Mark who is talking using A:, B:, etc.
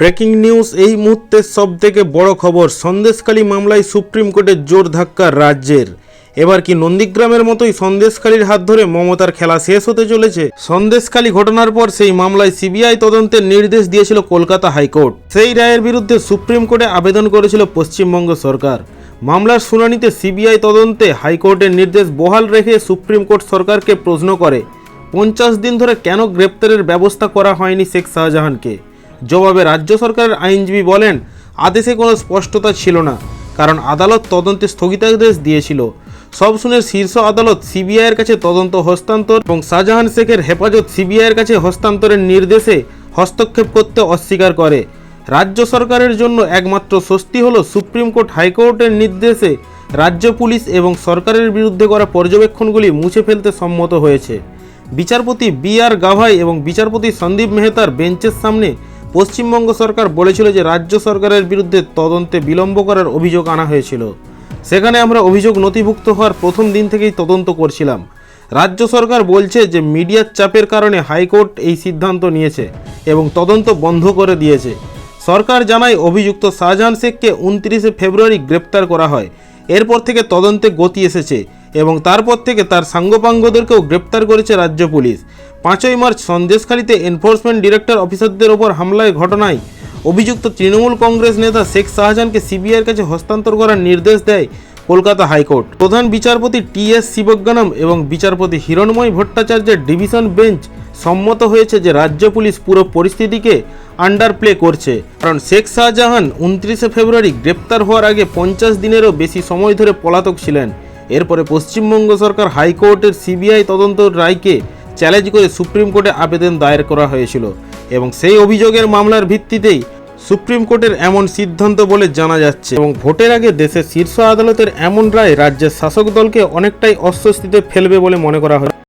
A: Breaking news, এই মুহূর্তের সব থেকে বড় খবর, সন্দেশখালী মামলায় সুপ্রিম কোর্টের জোর ধাক্কা রাজ্যের। এবার কি নন্দীগ্রামের মতোই সন্দেশখালীর হাত ধরে মমতার খেলা শেষ হতে চলেছে? সন্দেশখালী ঘটনার পর সেই মামলায় সিবিআই তদন্তের নির্দেশ দিয়েছিল কলকাতা হাইকোর্ট। সেই রায়ের বিরুদ্ধে সুপ্রিম কোর্টে আবেদন করেছিল পশ্চিমবঙ্গ সরকার। মামলার শুনানিতে সিবিআই তদন্তে হাইকোর্টের নির্দেশ বহাল রেখে সুপ্রিম কোর্ট সরকারকে প্রশ্ন করে, পঞ্চাশ দিন ধরে কেন গ্রেপ্তারের ব্যবস্থা করা হয়নি শেখ শাহজাহানকে? জবাবে রাজ্য সরকারের আইনজীবী বলেন, আদেশে কোনো স্পষ্টতা ছিল না, কারণ আদালত তদন্তে স্থগিতাদেশ দিয়েছিল। সব শুনে শীর্ষ আদালত সিবিআইয়ের কাছে তদন্ত হস্তান্তর এবং শাহজাহান শেখের হেফাজত সিবিআইয়ের কাছে হস্তান্তরের নির্দেশে হস্তক্ষেপ করতে অস্বীকার করে। রাজ্য সরকারের জন্য একমাত্র স্বস্তি হলো সুপ্রিম কোর্ট হাইকোর্টের নির্দেশে রাজ্য পুলিশ এবং সরকারের বিরুদ্ধে করা পর্যবেক্ষণগুলি মুছে ফেলতে সম্মত হয়েছে। বিচারপতি বি আর গাভাই এবং বিচারপতি সন্দীপ মেহতার বেঞ্চের সামনে পশ্চিমবঙ্গ সরকার বলেছিল যে রাজ্য সরকারের বিরুদ্ধে তদন্তে বিলম্ব করার অভিযোগ আনা হয়েছিল। সেখানে আমরা অভিযোগ নথিভুক্ত হওয়ার প্রথম দিন থেকেই তদন্ত করছিলাম। রাজ্য সরকার বলছে যে মিডিয়ার চাপের কারণে হাইকোর্ট এই সিদ্ধান্ত নিয়েছে এবং তদন্ত বন্ধ করে দিয়েছে। সরকার জানায়, অভিযুক্ত শাহজাহান শেখকে উনত্রিশে ফেব্রুয়ারি গ্রেপ্তার করা হয়। এরপর থেকে তদন্তে গতি এসেছে এবং তারপর থেকে তার সাঙ্গপাঙ্গদেরকেও গ্রেপ্তার করেছে রাজ্য পুলিশ। পাঁচই মার্চ সন্দেশখালীতে এনফোর্সমেন্ট ডিরেক্টর অফিসারদের ওপর হামলায় ঘটনায় অভিযুক্ত তৃণমূল কংগ্রেস নেতা শেখ শাহজাহানকে সিবিআইয়ের কাছে হস্তান্তর করার নির্দেশ দেয় কলকাতা হাইকোর্ট। প্রধান বিচারপতি টি এস শিবজ্ঞানম এবং বিচারপতি হিরণময় ভট্টাচার্যের ডিভিশন বেঞ্চ সম্মত হয়েছে যে রাজ্য পুলিশ পুরো পরিস্থিতিকে আন্ডার প্লে করছে। কারণ শেখ শাহজাহান উনত্রিশে ফেব্রুয়ারি গ্রেপ্তার হওয়ার আগে পঞ্চাশ দিনেরও বেশি সময় ধরে পলাতক ছিলেন। এরপরে পশ্চিমবঙ্গ সরকার হাইকোর্টের সিবিআই তদন্ত রায়কে চ্যালেঞ্জ করে সুপ্রিম কোর্টে আবেদন দায়ের করা হয়েছিল এবং সেই অভিযোগের মামলার ভিত্তিতেই সুপ্রিম কোর্টের এমন সিদ্ধান্ত বলে জানা যাচ্ছে। এবং ভোটের আগে দেশের শীর্ষ আদালতের এমন রায় রাজ্যের শাসক দলকে অনেকটাই অস্বস্তিতে ফেলবে বলে মনে করা হয়